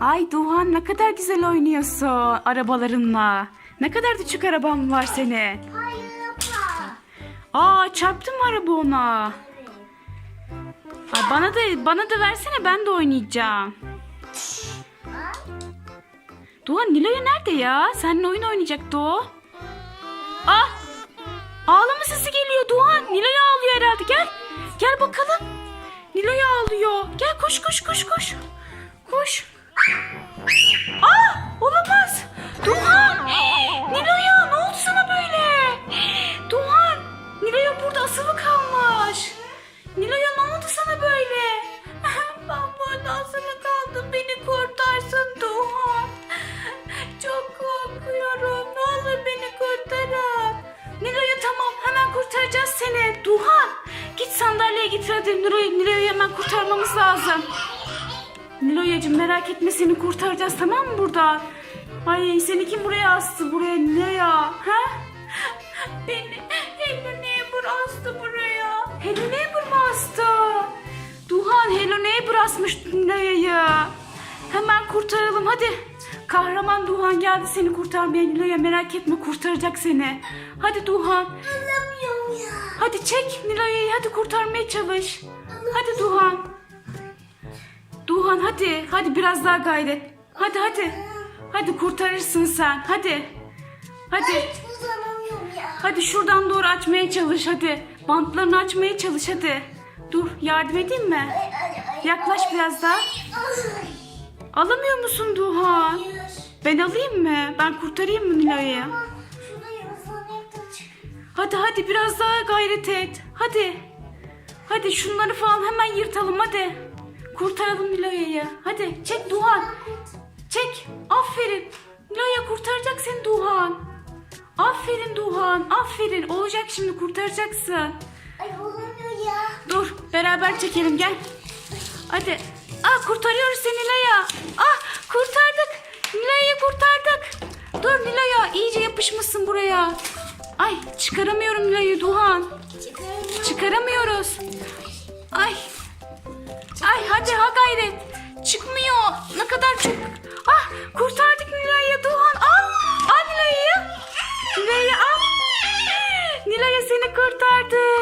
Ay Duhan ne kadar güzel oynuyorsun arabalarınla. Ne kadar küçük araban var senin. Hayır yapma. Aa çarptın mı araba ona? Ay, bana da bana da versene ben de oynayacağım. Duhan Nilo'ya nerede ya? Seninle oyun oynayacaktı o. Ah! Ağlama sesi geliyor Duhan. Nilo'ya ağlıyor herhalde. Gel. Gel bakalım. Nilo'ya ağlıyor. Gel koş koş koş koş. Koş. Ah! Olamaz. Duhan! Nilo'ya ne oldu sana böyle? Duhan! Nilo'ya burada asılı kalmış. Nilo'ya ne oldu sana böyle? Ben burada asılı kaldım. Beni kurtarsın Duhan. Çok korkuyorum. Ne olur beni kurtarın. Nilo'ya tamam hemen kurtaracağız seni. Duhan git sandalyeye getir hadi Nilo'yu Nilo'yu hemen kurtarmamız lazım. Nilo'yacığım merak etme seni kurtaracağız tamam mı burada? Ay seni kim buraya astı buraya Nilo'ya? Ha? Beni Hello Neighbor astı buraya. Hello Neighbor mu astı? Duhan Hello Neighbor asmış Nilo'ya'yı. Hemen kurtaralım hadi. Kahraman Duhan geldi seni kurtarmaya Nilo'ya merak etme kurtaracak seni. Hadi Duhan. Alamıyorum ya. Hadi çek Nilo'yu hadi kurtarmaya çalış. Hadi Duhan. Duhan hadi. Hadi biraz daha gayret. Hadi hadi. Hadi kurtarırsın sen. Hadi. Hadi. Hiç uzanamıyorum ya. Hadi şuradan doğru açmaya çalış hadi. Bantlarını açmaya çalış hadi. Dur yardım edeyim mi? Ay, ay, ay, Yaklaş ay. biraz daha. Ay. Alamıyor musun Duhan? Hayır. Ben alayım mı? Ben kurtarayım mı Nilo'yu? Hadi hadi biraz daha gayret et. Hadi. Hadi şunları falan hemen yırtalım hadi. Kurtaralım Nilo'yu. Hadi çek Duhan. Çek. Aferin. Nilo'ya kurtaracak seni Duhan. Aferin Duhan. Aferin. Olacak şimdi kurtaracaksın. Ay olamıyor ya. Dur beraber çekelim gel. Hadi. Ah kurtarıyoruz seni Nilo'ya. Ah kurtardık. Nilo'yu kurtardık. Dur Nilo'ya iyice yapışmışsın buraya. Ay çıkaramıyorum Nilo'yu Duhan. Çıkaramıyorum. Çıkaramıyoruz. Ah kurtardık Nilay'ı Duhan al. Al Nilay'ı. Nilay'ı al. Nilay'ı seni kurtardık.